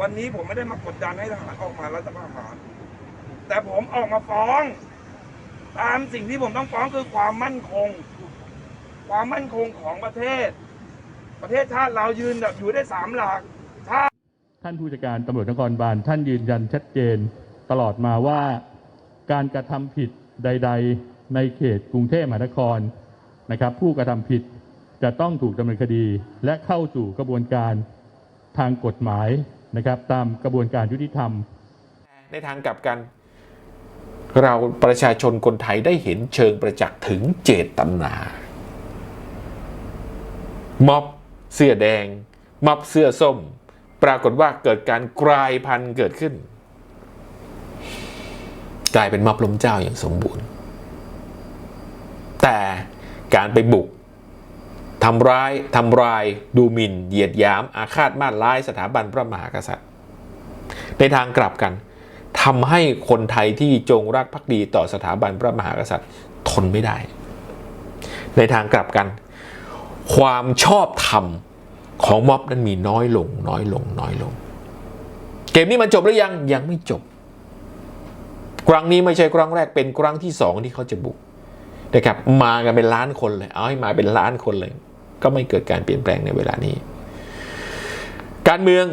วันนี้ผมไม่ได้มากดดันให้ทหารออกมารัฐประหาร แต่ผมออกมาฟ้อง ตามสิ่งที่ผมต้องฟ้องคือความมั่นคง ความมั่นคงของประเทศ ประเทศชาติเรายืนแบบอยู่ได้สามหลักท่านผู้จัดการตำรวจนครบาลท่านยืนยันชัดเจนตลอดมาว่าการกระทำผิดใด ๆ ในเขตกรุงเทพมหานครนะครับ ผู้กระทำผิดจะต้องถูกดำเนินคดี และเข้าสู่กระบวนการทางกฎหมาย นะครับตามกระบวนการยุติธรรม ในทางกลับกัน เราประชาชนคนไทยได้เห็นเชิงประจักษ์ถึงเจตนา ม็อบเสื้อแดง ม็อบเสื้อส้ม ปรากฏว่าเกิดการกลายพันธุ์เกิดขึ้น กลายเป็นม็อบล้มเจ้าอย่างสมบูรณ์ แต่การไปบุก ทำร้ายทำลาย ดูหมิ่น เหยียดหยาม อาฆาตมาดร้ายสถาบันพระมหากษัตริย์ ในทางกลับกันทำให้คนไทยที่จงรักภักดีต่อสถาบันพระมหากษัตริย์ ทนไม่ได้ ในทางกลับกัน ความชอบธรรมของม็อบนั้นมีน้อยลง น้อยลง น้อยลง เกมนี้มันจบหรือยังยังไม่จบ ครั้งนี้ไม่ใช่ครั้งแรกเป็นครั้งที่สองที่เขาจะบุกนะครับมากันเป็นล้านคนเลย เอาให้มาเป็นล้านคนเลย ก็ไม่เกิดการเปลี่ยนแปลงในเวลานี้ การเมือง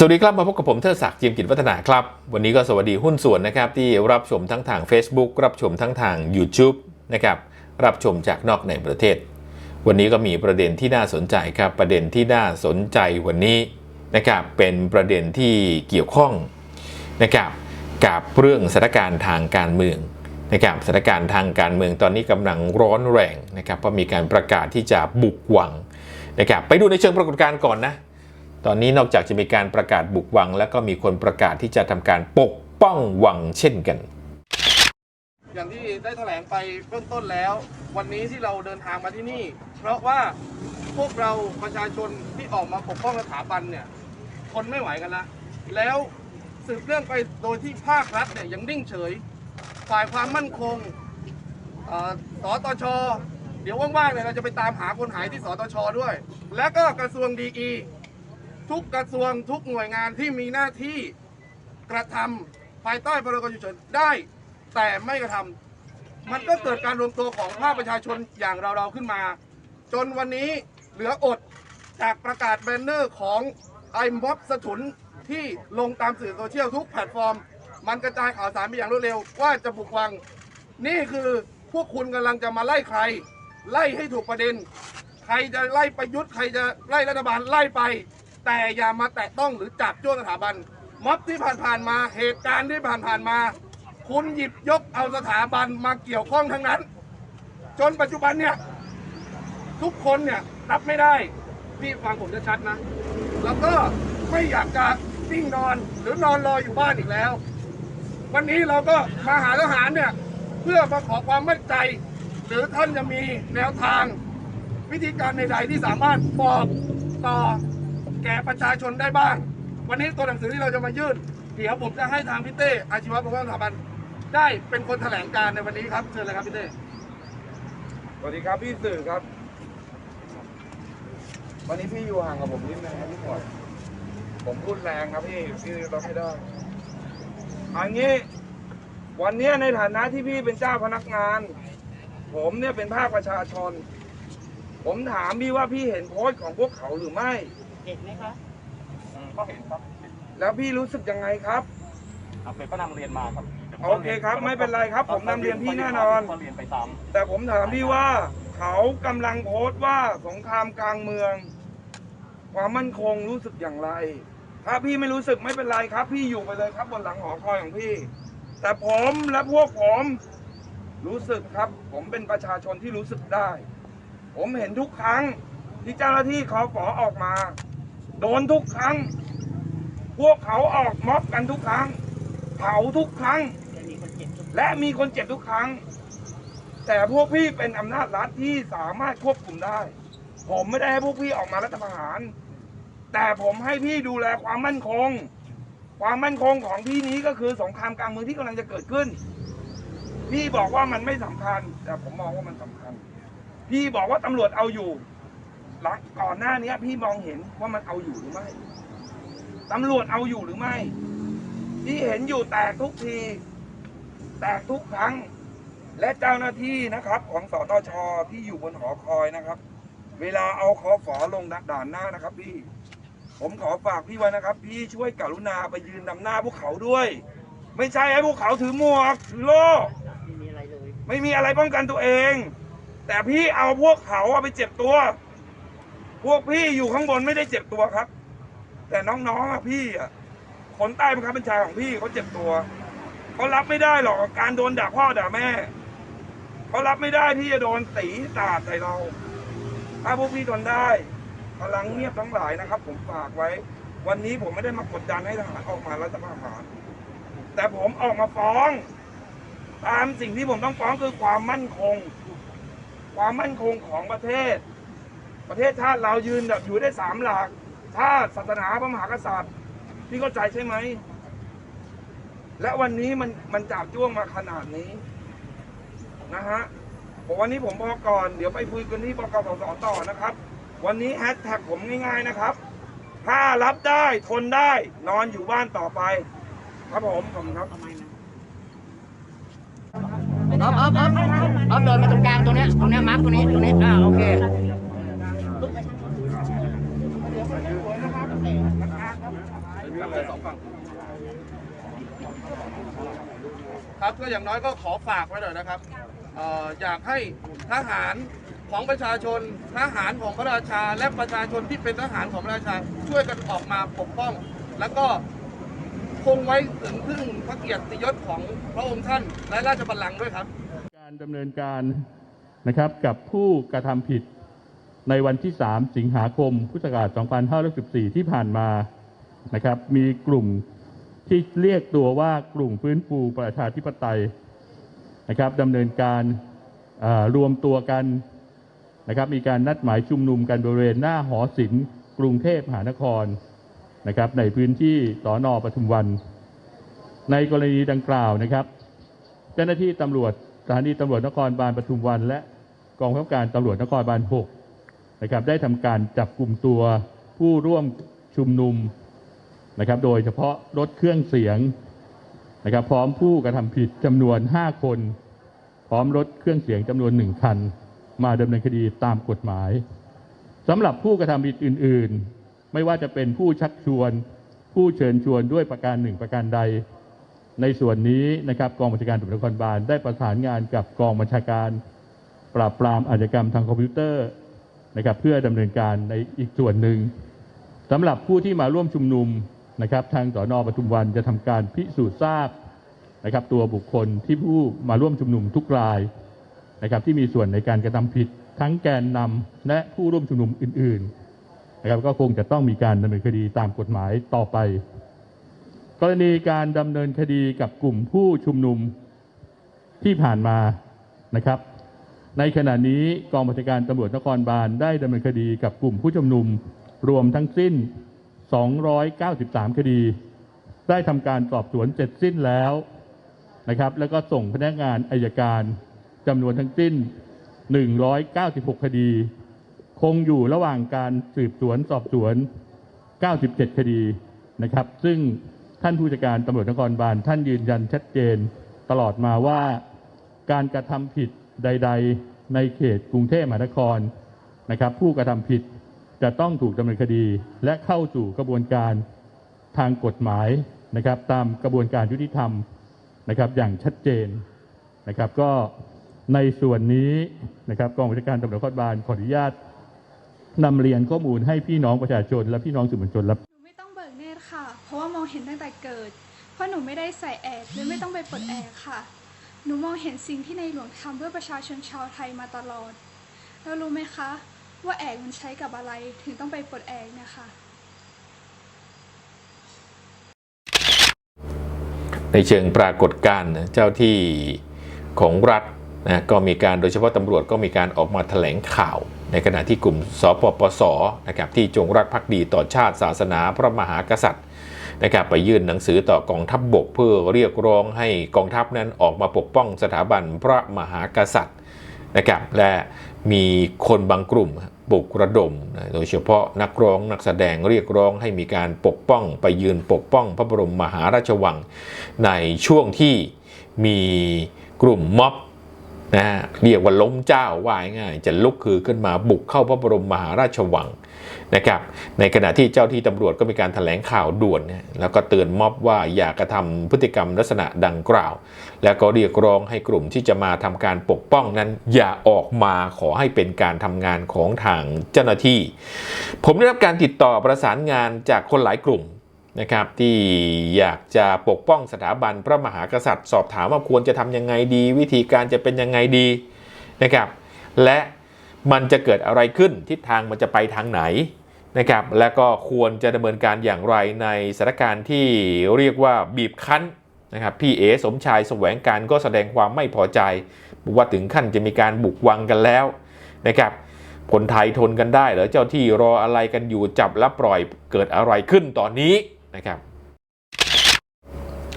สวัสดีครับมาพบกับผมเทิดศักดิ์จิมกิจวัฒนาครับ วันนี้ก็สวัสดีหุ้นส่วนนะครับที่รับชมทั้งทาง Facebook รับชมทั้งทาง YouTube นะครับรับชมจากนอกในประเทศ วันนี้ก็มีประเด็นที่น่าสนใจครับประเด็นที่น่าสนใจวันนี้นะครับเป็นประเด็นที่เกี่ยวข้องนะครับกับเรื่องสถานการณ์ทางการเมืองนะครับสถานการณ์ทางการเมืองตอนนี้กำลังร้อนแรงนะครับเพราะมีการประกาศที่จะบุกวังนะครับไปดูในเชิงปรากฏการณ์ก่อนนะตอนนี้นอกจากจะมีการประกาศบุกวัง แล้วก็มีคนประกาศที่จะทำการปกป้องวังเช่นกัน อย่างที่ได้แถลงไปเบื้องต้นแล้ว วันนี้ที่เราเดินทางมาที่นี่ เพราะว่าพวกเราประชาชนที่ออกมาปกป้องสถาบันเนี่ยทนไม่ไหวกันละแล้วสืบเรื่องไปโดยที่ภาครัฐเนี่ยยังนิ่งเฉย ฝ่ายความมั่นคงเอ่อสตชเดี๋ยวว่างๆเนี่ยเราจะไปตามหาคนหายที่สตชด้วย และก็กระทรวงดีอีทุกกระทรวงทุกหน่วยงานที่มีหน้าที่กระทำภายใต้พรกฉุกเฉินได้ แต่ไม่กระทำมันก็เกิดการรวมตัวของภาคประชาชนอย่างเราๆขึ้นมา จนวันนี้เหลืออดจากประกาศแบนเนอร์ของไอ้ม็อบสถุนที่ลงตามสื่อโซเชียลทุกแพลตฟอร์ม มันกระจายข่าวสารไปอย่างรวดเร็วว่าจะบุกวัง นี่คือพวกคุณกำลังจะมาไล่ใคร ไล่ให้ถูกประเด็น ใครจะไล่ประยุทธ์ใครจะไล่รัฐบาลไล่ไป แต่อย่ามาแตะต้องหรือจับจ้วงสถาบันม็อบที่ผ่านๆมาเหตุการณ์ที่ผ่านๆมา คุณหยิบยกเอาสถาบันมาเกี่ยวข้องทั้งนั้น จนปัจจุบันเนี่ย ทุกคนเนี่ยรับไม่ได้พี่ฟังผมจะชัดนะ แล้วก็ไม่อยากจะนิ่งนอนหรือนอนรออยู่บ้านอีกแล้ว วันนี้เราก็มาหาทหารเนี่ย เพื่อมาขอความมั่นใจ หรือท่านจะมีแนวทาง วิธีการใดๆที่สามารถบอกต่อแก่ประชาชนได้บ้าง วันนี้ตัวหนังสือที่เราจะมายื่น เดี๋ยวผมจะให้ทางพี่เต้อาชีวะปกป้องสถาบัน ได้เป็นคนแถลงการในวันนี้ครับเชิญเลยครับพี่เต้สวัสดีครับพี่สื่อครับ วันนี้พี่อยู่ห่างกับผมนิดนึงครับพี่หมวดผมพูดแรงครับพี่พี่รับไม่ได้อันนี้ วันเนี้ยในฐานะที่พี่เป็นเจ้าพนักงาน ผมเนี่ยเป็นภาคประชาชน ผมถามพี่ว่าพี่เห็นโพสต์ของพวกเขาหรือไม่ เห็นไหมคะก็เห็นครับ แล้วพี่รู้สึกยังไงครับครับเก็นำเรียนมาครับ โอเคครับไม่เป็นไรครับ ผมนำเรียนพี่แน่นอน ก็เรียนไปตามแต่ผมถามพี่ว่าเขากำลังโพสต์ว่าสงครามกลางเมือง ความมั่นคงรู้สึกอย่างไร ถ้าพี่ไม่รู้สึกไม่เป็นไรครับ พี่อยู่ไปเลยครับบนหลังหอคอยของพี่ แต่ผมและพวกผมรู้สึกครับ ผมเป็นประชาชนที่รู้สึกได้ ผมเห็นทุกครั้งที่เจ้าหน้าที่คอฝอออกมา โดนทุกครั้ง พวกเขาออกม็อบกันทุกครั้ง เผาทุกครั้ง และมีคนเจ็บทุกครั้ง แต่พวกพี่เป็นอำนาจรัฐที่สามารถควบคุมได้ ผมไม่ได้ให้พวกพี่ออกมารัฐประหาร แต่ผมให้พี่ดูแลความมั่นคง ความมั่นคงของพี่นี้ก็คือสงครามกลางเมืองที่กำลังจะเกิดขึ้น พี่บอกว่ามันไม่สำคัญ แต่ผมมองว่ามันสำคัญ พี่บอกว่าตำรวจเอาอยู่หลังก่อนหน้านี้พี่มองเห็นว่ามันเอาอยู่หรือไม่ตำรวจเอาอยู่หรือไม่ ที่เห็นอยู่แตกทุกที แตกทุกครั้ง และเจ้าหน้าที่นะครับ ของสตชที่อยู่บนหอคอยนะครับ เวลาเอาคอฝอลงด่านหน้านะครับพี่ ผมขอฝากพี่ไว้นะครับ พี่ช่วยกรุณาไปยืนนำหน้าพวกเขาด้วย ไม่ใช่ให้พวกเขาถือหมวกถือโล่ไม่มีอะไรเลยไม่มีอะไรป้องกันตัวเอง แต่พี่เอาพวกเขาเอาไปเจ็บตัว พวกพี่อยู่ข้างบนไม่ได้เจ็บตัวครับ แต่น้องๆอะพี่อะคนใต้บังคับบัญชาของพี่เขาเจ็บตัว เขารับไม่ได้หรอกการโดนด่าพ่อด่าแม่ เขารับไม่ได้ที่จะโดนตีตาดใส่เรา ถ้าพวกพี่ทนได้พลังเงียบทั้งหลายนะครับ ผมฝากไว้ วันนี้ผมไม่ได้มากดดันให้ทหารออกมารัฐประหารแต่ผมออกมาฟ้อง ตามสิ่งที่ผมต้องฟ้องคือความมั่นคง ความมั่นคงของประเทศ ประเทศชาติเรายืนแบบอยู่ได้สามหลักชาติศาสนาพระมหากษัตริย์พี่เข้าใจใช่ไหม และวันนี้มันมันจับจ้วงมาขนาดนี้นะฮะผมวันนี้ผมพอก่อน เดี๋ยวไปคุยกันที่บกสสต่อนะครับ วันนี้แฮชแท็กผมง่ายๆนะครับ ถ้ารับได้ทนได้ นอนอยู่บ้านต่อไป ครับผมขอบคุณครับอ๊อฟอ๊อฟอ๊อฟอ๊อฟเดินมาตรงกลางตรงเนี้ยตรงเนี้ยมาร์คตรงนี้ตรงนี้อ่าโอเค ครับก็อย่างน้อยก็ขอฝากไว้หน่อยนะครับเอ่ออยากให้ทหารของประชาชนทหารของพระราชา และประชาชนที่เป็นทหารของพระราชาช่วยกันออกมาปกป้อง แล้วก็คงไว้ถึงพึ่งพระเกียรติยศของพระองค์ท่าน และราชบัลลังก์ด้วยครับ การดำเนินการนะครับกับผู้กระทำผิดในวันที่ 3 สิงหาคม พุทธศักราช 2514 ที่ผ่านมานะครับ มีกลุ่ม ที่เรียกตัวว่ากลุ่มฟื้นฟูประชาธิปไตยนะครับดำเนินการรวมตัวกันนะครับมีการนัดหมายชุมนุมกันบริเวณหน้าหอศิลป์กรุงเทพมหานครนะครับในพื้นที่สอนอปทุมวัน ในกรณีดังกล่าวนะครับ เจ้าหน้าที่ตำรวจสถานีตำรวจนครบาลปทุมวัน และกองบังคับการตำรวจนครบาล6นะครับได้ทำการจับกลุ่มตัวผู้ร่วมชุมนุม นะครับ โดยเฉพาะรถเครื่องเสียงนะครับ พร้อมผู้กระทำผิดจำนวน 5 คน พร้อมรถเครื่องเสียงจำนวน 1 คัน มาดำเนินคดีตามกฎหมายสำหรับผู้กระทำผิดอื่น ๆ ไม่ว่าจะเป็นผู้ชักชวน ผู้เชิญชวนด้วยประการหนึ่งประการใด ในส่วนนี้นะครับกองบัญชาการตำรวจนครบาลได้ประสานงานกับกองบัญชาการ ปราบปรามอาชญากรรมทางคอมพิวเตอร์นะครับเพื่อดำเนินการในอีกส่วนหนึ่งสำหรับผู้ที่มาร่วมชุมนุม นะครับ ทางสอนอปทุมวันจะทำการพิสูจน์ทราบนะครับ ตัวบุคคลที่ผู้มาร่วมชุมนุมทุกรายนะครับ ที่มีส่วนในการกระทำผิด ทั้งแกนนำและผู้ร่วมชุมนุมอื่น ๆ นะครับ ก็คงจะต้องมีการดำเนินคดีตามกฎหมายต่อไป กรณีการดำเนินคดีกับกลุ่มผู้ชุมนุมที่ผ่านมานะครับ ในขณะนี้กองบัญชาการตำรวจนครบาลได้ดำเนินคดีกับกลุ่มผู้ชุมนุมรวมทั้งสิ้น 293 คดี ได้ทำการสอบสวนเสร็จสิ้นแล้วนะครับ แล้วก็ส่งพนักงานอายการจำนวนทั้งสิ้น 196 คดี คงอยู่ระหว่างการสืบสวนสอบสวน 97 คดีนะครับ ซึ่งท่านผู้จัดการตำรวจนครบาลท่านยืนยันชัดเจนตลอดมาว่าการกระทำผิดใด ๆ ในเขตกรุงเทพมหานครนะครับ ผู้กระทำผิด จะต้องถูกดำเนินคดีและเข้าสู่กระบวนการทางกฎหมายนะครับ ตามกระบวนการยุติธรรมนะครับอย่างชัดเจนนะครับ ก็ในส่วนนี้นะครับกองบัญชาการตำรวจนครบาลขออนุญาตนำเรียนข้อมูลให้พี่น้องประชาชน และพี่น้องสื่อมวลชนรับหนูไม่ต้องเบิกเนตรค่ะ เพราะว่ามองเห็นตั้งแต่เกิด เพราะหนูไม่ได้ใส่แอกหรือไม่ต้องไปเปลดแอกค่ะ หนูมองเห็นสิ่งที่ในหลวงทำเพื่อประชาชนชาวไทยมาตลอด แล้วรู้ไหมคะ ว่าแอกมันใช้กับอะไรถึงต้องไปปลดแอกนะคะในเชิงปรากฏการณ์เจ้าที่ของรัฐนะก็มีการโดยเฉพาะตำรวจก็มีการออกมาแถลงข่าว ในขณะที่กลุ่มสปปสนะครับที่จงรักภักดีต่อชาติศาสนาพระมหากษัตริย์นะครับไปยื่นหนังสือต่อกองทัพบบกเพื่อเรียกร้องให้กองทัพนั้นออกมาปกป้องสถาบันพระมหากษัตริย์นะครับและ มีคนบางกลุ่มปลุกระดมนะโดยเฉพาะนักร้องนักแสดงเรียกร้องให้มีการปกป้องไปยืนปกป้องพระบรมมหาราชวัง ในช่วงที่มีกลุ่มม็อบนะฮะเรียกว่าล้มเจ้าว่าง่ายจะลุกคือขึ้นมาบุกเข้าพระบรมมหาราชวัง นะครับในขณะที่เจ้าที่ตำรวจก็มีการถแถลงข่าวด่วนแล้วก็เตือนม็อบว่าอย่ากระทำพฤติกรรมลักษณะดังกล่าว แล้วก็เรียกร้องให้กลุ่มที่จะมาทำการปกป้องนั้น อย่าออกมาขอให้เป็นการทำงานของทางเจ้าหน้าที่ ผมได้รับการติดต่อประสานงานจากคนหลายกลุ่มนะครับที่อยากจะปกป้องสถาบันพระมหากษัตริย์ สอบถามว่าควรจะทำยังไงดี วิธีการจะเป็นยังไงดีนะครับและ มันจะเกิดอะไรขึ้นทิศทางมันจะไปทางไหนนะครับและก็ควรจะดำเนินการอย่างไรในสถานการณ์ที่เรียกว่าบีบคั้นนะครับพี่เอสมชายแสวงการก็แสดงความไม่พอใจว่าถึงขั้นจะมีการบุกวังกันแล้วนะครับคนไทยทนกันได้หรือเจ้าที่รออะไรกันอยู่จับและปล่อยเกิดอะไรขึ้นตอนนี้นะครับ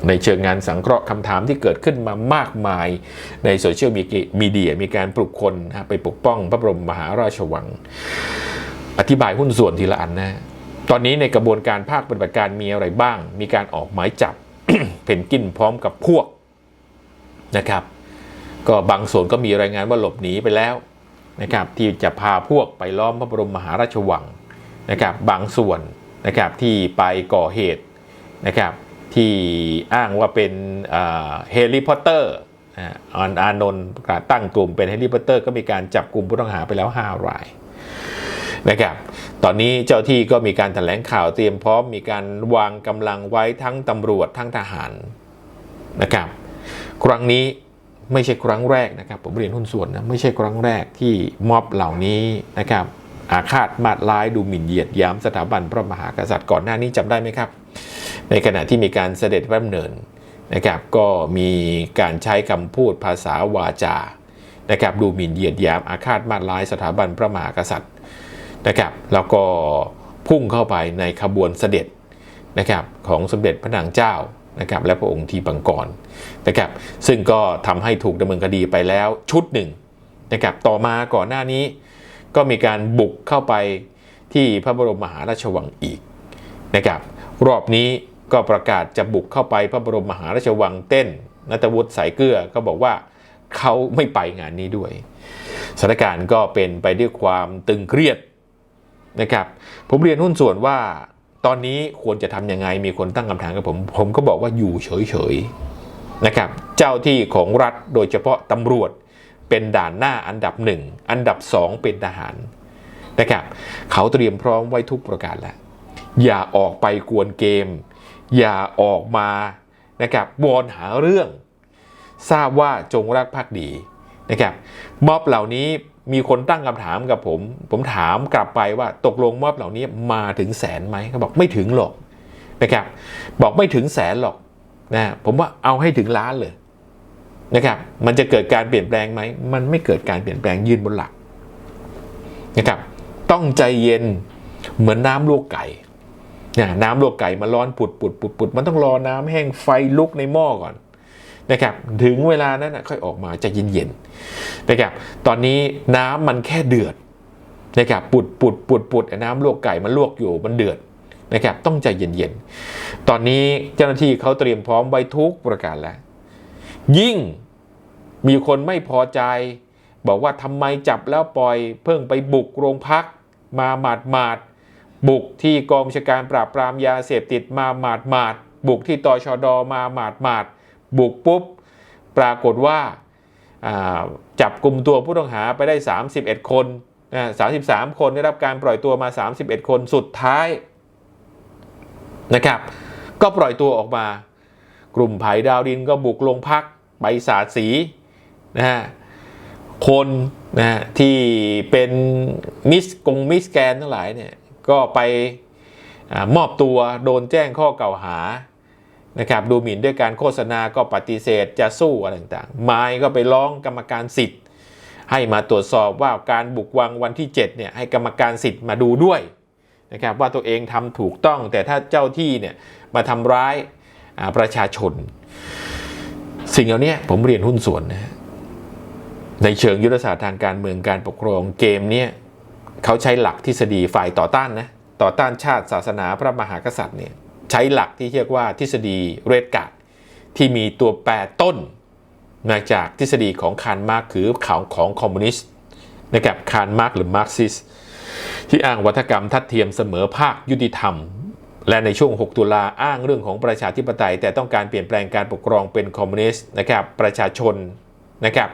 ในเชิงงานสังเคราะห์คำถามที่เกิดขึ้นมามากมายในโซเชียลมีเดียมีการปลุกคนนะไปปกป้องพระบรมมหาราชวัง อธิบายหุ้นส่วนทีละอันนะตอนนี้ในกระบวนการภาคปฏิบัติการมีอะไรบ้าง มีการออกหมายจับเพนกินพร้อมกับพวกนะครับ ก็บางส่วนก็มีรายงานว่าหลบหนีไปแล้วนะครับที่จะพาพวกไปล้อมพระบรมมหาราชวังนะครับบางส่วนนะครับที่ไปก่อเหตุนะครับ ที่อ้างว่าเป็นเฮลิพอตเตอร์ออนอานนท์ประกาศตั้งกลุ่มเป็นเฮลิพอตเตอร์ก็มีการจับกลุ่มผู้ต้องหาไปแล้ว 5 รายนะครับ ตอนนี้เจ้าที่ก็มีการแถลงข่าวเตรียมพร้อมมีการวางกำลังไว้ทั้งตำรวจทั้งทหารนะครับ ครั้งนี้ไม่ใช่ครั้งแรกนะครับ ผมเรียนหุ้นส่วนนะไม่ใช่ครั้งแรกที่ม็อบเหล่านี้นะครับอาฆาตมาดร้ายดูหมิ่นเหยียดยามสถาบันพระมหากษัตริย์ก่อนหน้านี้จำได้ไหมครับ ในขณะที่มีการเสด็จพระดำเนินนะครับก็มีการใช้คำพูดภาษาวาจานะครับดูหมิ่นเหยียดหยามอาฆาตมาดร้ายสถาบันพระมหากษัตริย์นะครับแล้วก็พุ่งเข้าไปในขบวนเสด็จนะครับของสมเด็จพระนางเจ้านะครับและพระองค์ทีปังกรนะครับซึ่งก็ทำให้ถูกดำเนินคดีไปแล้วชุดหนึ่งนะครับต่อมาก่อนหน้านี้ ก็มีการบุกเข้าไปที่พระบรมมหาราชวังอีกนะครับรอบนี้ ก็ประกาศจะบุกเข้าไปพระบรมมหาราชวังเต้นนัตวุฒิสายเกลือก็บอกว่าเขาไม่ไปงานนี้ด้วยสถานการณ์ก็เป็นไปด้วยความตึงเครียดนะครับ ผมเรียนหุ้นส่วนว่าตอนนี้ควรจะทำยังไงมีคนตั้งคำถามกับผม ผมก็บอกว่าอยู่เฉยๆนะครับ เจ้าที่ของรัฐโดยเฉพาะตำรวจเป็นด่านหน้าอันดับหนึ่งอันดับสองเป็นทหารนะครับ เขาเตรียมพร้อมไว้ทุกประการแล้วอย่าออกไปกวนเกม อย่าออกมานะครับวอนหาเรื่อง ทราบว่าจงรักภักดีนะครับม็อบเหล่านี้มีคนตั้งคำถามกับผม ผมถามกลับไปว่าตกลงม็อบเหล่านี้มาถึงแสนไหมเขาบอกไม่ถึงหรอกนะครับ บอกไม่ถึงแสนหรอกนะผมว่าเอาให้ถึงล้านเลยนะครับ มันจะเกิดการเปลี่ยนแปลงไหม มันไม่เกิดการเปลี่ยนแปลงยืนบนหลักนะครับ ต้องใจเย็นเหมือนน้ำลวกไก่ นะน้ำลวกไก่มาร้อนปุดปุดปุดปุดมันต้องรอน้ำแห้งไฟลุกในหม้อก่อนนะครับถึงเวลานั้นนะค่อยออกมาจะเย็นๆนะครับตอนนี้น้ำมันแค่เดือดนะครับปุดปุดปุดปุดน้ำลวกไก่มันลวกอยู่มันเดือดนะครับต้องใจเย็นๆ ตอนนี้เจ้าหน้าที่เขาเตรียมพร้อมไว้ทุกประการแล้ว ยิ่งมีคนไม่พอใจ บอกว่าทำไมจับแล้วปล่อยเพิ่งไปบุกโรงพัก มาหมาดหมาด บุกที่กองบัญชาการปราบปรามยาเสพติดมาหมาดหมาดบุกที่ตชดมาหมาดหมาดบุกปุ๊บ ปรากฏว่าาจับกลุ่มตัวผู้ต้องหาไปได้ 31 คน33 คนได้รับการปล่อยตัวมา 31 คนสุดท้ายนะครับ ก็ปล่อยตัวออกมา กลุ่มไผ่ดาวดินก็บุกโรงพักไปสาดสีนะฮะคนนะฮะที่เป็นมิสกงมิสแกนทั้งหลายเนี่ย ก็ไปอมอบตัวโดนแจ้งข้อกล่าวหานะครับดูหมิ่นด้วยการโฆษณาก็ปฏิเสธจะสู้อะไรต่างๆไม้ก็ไปร้องกรรมการสิทธิ์ ให้มาตรวจสอบว่าการบุกวังวันที่7เนี่ยให้กรรมการสิทธิ์มาดูด้วยนะครับว่าตัวเองทำถูกต้องแต่ถ้าเจ้าที่เนี่ยมาทำร้ายประชาชน สิ่งเหล่านี้ผมเรียนหุ้นส่วนนะฮะในเชิงยุทธศาสตร์ทางการเมืองการปกครองเกมเนี่ย เขาใช้หลักทฤษฎีฝ่ายต่อต้านนะต่อต้านชาติศาสนาพระมหากษัตริย์เนี่ยใช้หลักที่เรียกว่าทฤษฎีเรดการ์ดที่มีตัวแปรต้นมาจากทฤษฎีของคาร์ลมาร์กคือข่าวของคอมมิวนิสต์นะครับคาร์ลมาร์กหรือมาร์กซิสที่อ้างวัฒกรรมทัดเทียมเสมอภาคยุติธรรม และในช่วง 6 ตุลาอ้างเรื่องของประชาธิปไตย แต่ต้องการเปลี่ยนแปลงการปกครองเป็นคอมมิวนิสต์นะครับประชาชนนะครับ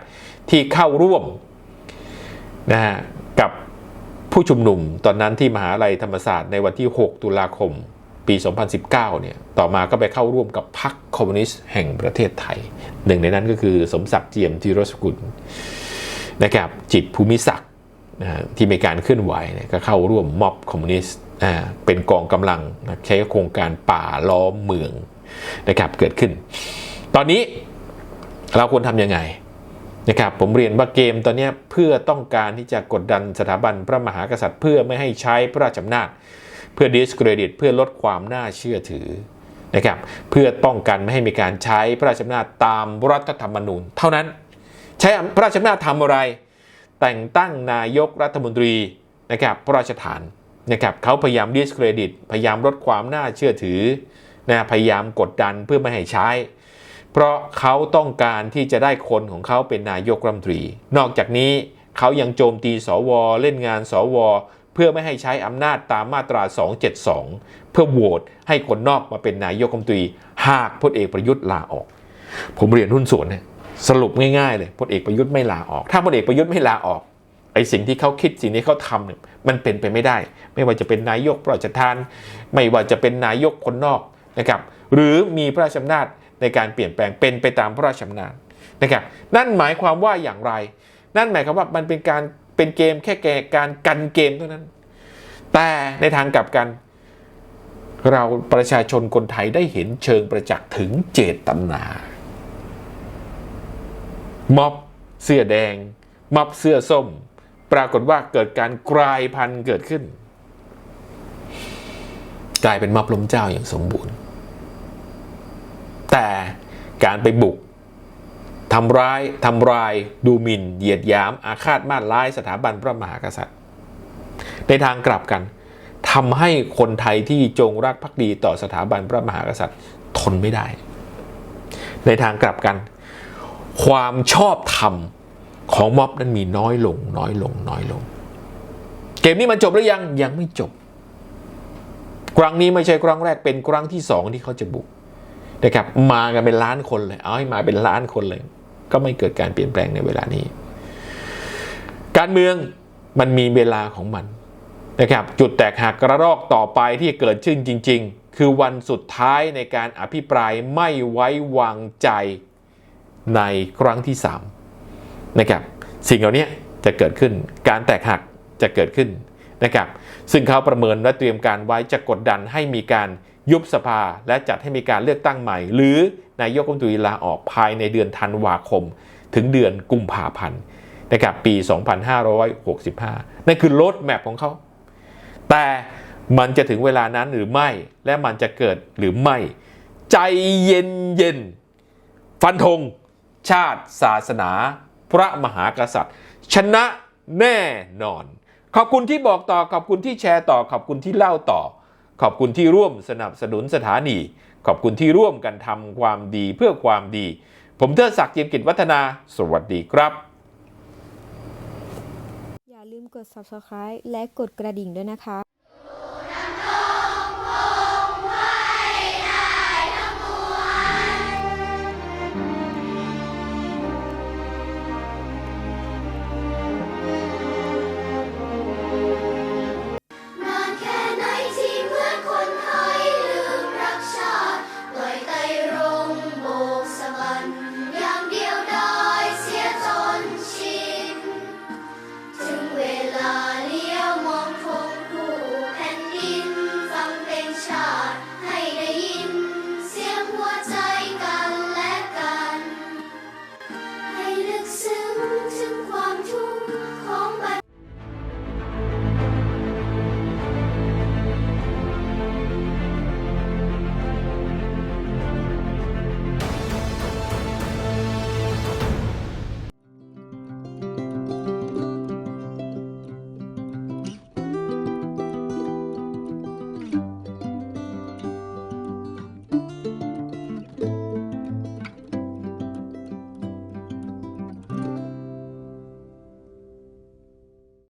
ที่เข้าร่วมนะฮะกับ ผู้ชุมนุมตอนนั้นที่มหาลัยธรรมศาสตร์ในวันที่ 6 ตุลาคมปี 2019 เนี่ย ต่อมาก็ไปเข้าร่วมกับพรรคคอมมิวนิสต์แห่งประเทศไทย หนึ่งในนั้นก็คือสมศักดิ์เจียมธีรสกุลนะครับจิตภูมิศักดิ์ที่มีการเคลื่อนไหวเนี่ยก็เข้าร่วมม็อบคอมมิวนิสต์อ่าเป็นกองกำลังใช้โครงการป่าล้อมเมืองนะครับเกิดขึ้น ตอนนี้เราควรทำยังไง นะครับผมเรียนว่าเกมตอนนี้เพื่อต้องการที่จะกดดันสถาบันพระมหากษัตริย์เพื่อไม่ให้ใช้พระราชอำนาจ เพื่อ discredit เพื่อลดความน่าเชื่อถือนะครับเพื่อป้องกันไม่ให้มีการใช้พระราชอำนาจตามรัฐธรรมนูญ เท่านั้นใช้พระราชอำนาจทำอะไร แต่งตั้งนายกรัฐมนตรีนะครับพระราชฐานนะครับเขาพยายาม discredit พยายามลดความน่าเชื่อถือนะพยายามกดดันเพื่อไม่ให้ใช้ เพราะเขาต้องการที่จะได้คนของเขาเป็นนายกรัฐมนตรี นอกจากนี้เขายังโจมตีสว เล่นงานสว เพื่อไม่ให้ใช้อำนาจตามมาตรา 272 เพื่อโหวตให้คนนอกมาเป็นนายกรัฐมนตรี หากพลเอกประยุทธ์ลาออก ผมเรียนหุ้นส่วนเนี่ยสรุปง่ายๆเลยพลเอกประยุทธ์ไม่ลาออก ถ้าพลเอกประยุทธ์ไม่ลาออกไอ้สิ่งที่เขาคิดสิ่งที่เขาทำเนี่ยมันเป็นไปไม่ได้ ไม่ว่าจะเป็นนายกประชาทาน ไม่ว่าจะเป็นนายกคนนอกนะครับหรือมีพระราชอำนาจ ในการเปลี่ยนแปลงเป็นไปตามพระราชอำนาจนะครับนั่นหมายความว่าอย่างไร นั่นหมายความว่ามันเป็นการเป็นเกมแค่แกการกันเกมเท่านั้น แต่ในทางกลับกัน เราประชาชนคนไทยได้เห็นเชิงประจักษ์ถึงเจตนาม็อบเสื้อแดง ม็อบเสื้อส้ม ปรากฏว่าเกิดการกลายพันธุ์เกิดขึ้น กลายเป็นม็อบล้มเจ้าอย่างสมบูรณ์ แต่การไปบุกทำร้ายทำลายดูหมิ่นเหยียดหยาม อาฆาตมาตร้ายสถาบันพระมหากษัตริย์ ในทางกลับกันทำให้คนไทยที่จงรักภักดีต่อสถาบันพระมหากษัตริย์ ทนไม่ได้ ในทางกลับกัน ความชอบธรรมของม็อบนั้นมีน้อยลง น้อยลง น้อยลง เกมนี้มันจบหรือยังยังไม่จบ ครั้งนี้ไม่ใช่ครั้งแรกเป็นครั้งที่สองที่เขาจะบุก นะครับมากันเป็นล้านคนเลย เอาให้มาเป็นล้านคนเลย ก็ไม่เกิดการเปลี่ยนแปลงในเวลานี้ การเมืองมันมีเวลาของมันนะครับ จุดแตกหักกระรอกต่อไปที่เกิดขึ้นจริง ๆ คือวันสุดท้ายในการอภิปรายไม่ไว้วางใจในครั้งที่3นะครับสิ่งเหล่านี้จะเกิดขึ้นการแตกหักจะเกิดขึ้นนะครับ ซึ่งเขาประเมินและเตรียมการไว้จะกดดันให้มีการ ยุบสภาและจัดให้มีการเลือกตั้งใหม่ หรือนายกรัฐมนตรีลาออกภายในเดือนธันวาคม ถึงเดือนกุมภาพันธ์นะครับปี 2565 นั่นคือโรดแมพของเขา แต่มันจะถึงเวลานั้นหรือไม่ และมันจะเกิดหรือไม่ ใจเย็นเย็นๆฟันธง ชาติศาสนา พระมหากษัตริย์ ชนะแน่นอน ขอบคุณที่บอกต่อ ขอบคุณที่แชร์ต่อ ขอบคุณที่เล่าต่อ ขอบคุณที่ร่วมสนับสนุนสถานี ขอบคุณที่ร่วมกันทำความดีเพื่อความดี ผมเทิดศักดิ์เจียมกิจวัฒนา สวัสดีครับ อย่าลืมกด subscribe และกดกระดิ่งด้วยนะคะ